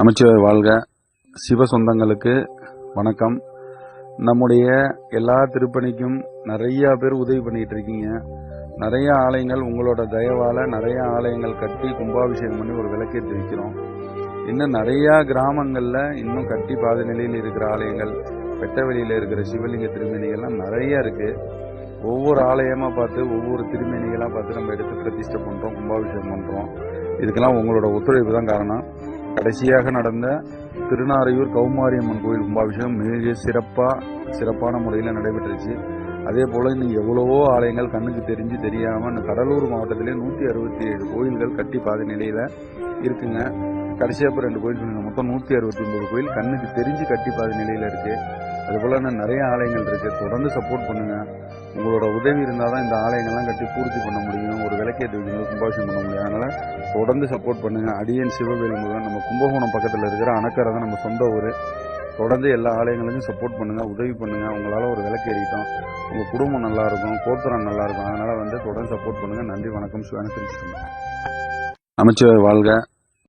அமைச்சர் வாழ்க. சிவ சொந்தங்களுக்கு வணக்கம். நம்முடைய எல்லா திருப்பணிக்கும் நிறையா பேர் உதவி பண்ணிட்டு இருக்கீங்க. நிறைய ஆலயங்கள் உங்களோட தயவால் நிறைய ஆலயங்கள் கட்டி கும்பாபிஷேகம் பண்ணி ஒரு விளக்கேற்றி வைக்கிறோம். இன்னும் நிறையா கிராமங்களில் இன்னும் கட்டி பாத நிலையில் இருக்கிற ஆலயங்கள் வெட்டவெளியில் இருக்கிற சிவலிங்க திருமேனிகள்லாம் நிறைய இருக்குது ஒவ்வொரு ஆலயமாக பார்த்து ஒவ்வொரு திருமேனிகளாக பார்த்து நம்ம எடுத்து பிரதிஷ்டை பண்ணுறோம் கும்பாபிஷேகம் பண்ணுறோம் இதுக்கெல்லாம் உங்களோட ஒத்துழைப்பு தான் காரணம். கடைசியாக நடந்த திருநாரையூர் கௌமாரியம்மன் கோயில் கும்பாபிஷேகம் மிக சிறப்பாக சிறப்பான முறையில் நடைபெற்றுச்சு. அதே போல் இன்னும் எவ்வளவோ ஆலயங்கள் கண்ணுக்கு தெரிஞ்சு தெரியாமல் இந்த கடலூர் மாவட்டத்திலே நூற்றி அறுபத்தி ஏழு கோயில்கள் கட்டி பாத நிலையில் இருக்குங்க. கடைசியாக இப்போ ரெண்டு கோயில் சொன்னீங்க. மொத்தம் நூற்றி அறுபத்தி ஒன்பது கோயில் கண்ணுக்கு தெரிஞ்சு கட்டி பாத நிலையில் இருக்குது அதுபோல் இன்னும் நிறைய ஆலயங்கள் இருக்குது தொடர்ந்து சப்போர்ட் பண்ணுங்கள் உங்களோட உதவி இருந்தால் தான் இந்த ஆலயங்கள்லாம் கட்டி பூர்த்தி பண்ண முடியும். ஒரு விளக்கேற்றி வைக்கணும் கும்பாபிஷேகம் பண்ண முடியும். அதனால் தொடர்ந்து சப்போர்ட் பண்ணுங்க. அடியன் சிவவேல் முருகன் நம்ம கும்பகோணம் பக்கத்தில் இருக்கிற அணக்கரை தான் நம்ம சொந்த ஊர். தொடர்ந்து எல்லா ஆலயங்களுக்கும் சப்போர்ட் பண்ணுங்கள் உதவி பண்ணுங்கள் உங்களால் ஒரு விளக்கு ஏறிட்டோம். உங்கள் குடும்பம் நல்லாயிருக்கும் கோத்திரம் நல்லாயிருக்கும் அதனால் வந்து தொடர்ந்து சப்போர்ட் பண்ணுங்கள் நன்றி வணக்கம் சிவான தெரிஞ்சுக்கோங்க அமைச்சர் வாழ்க.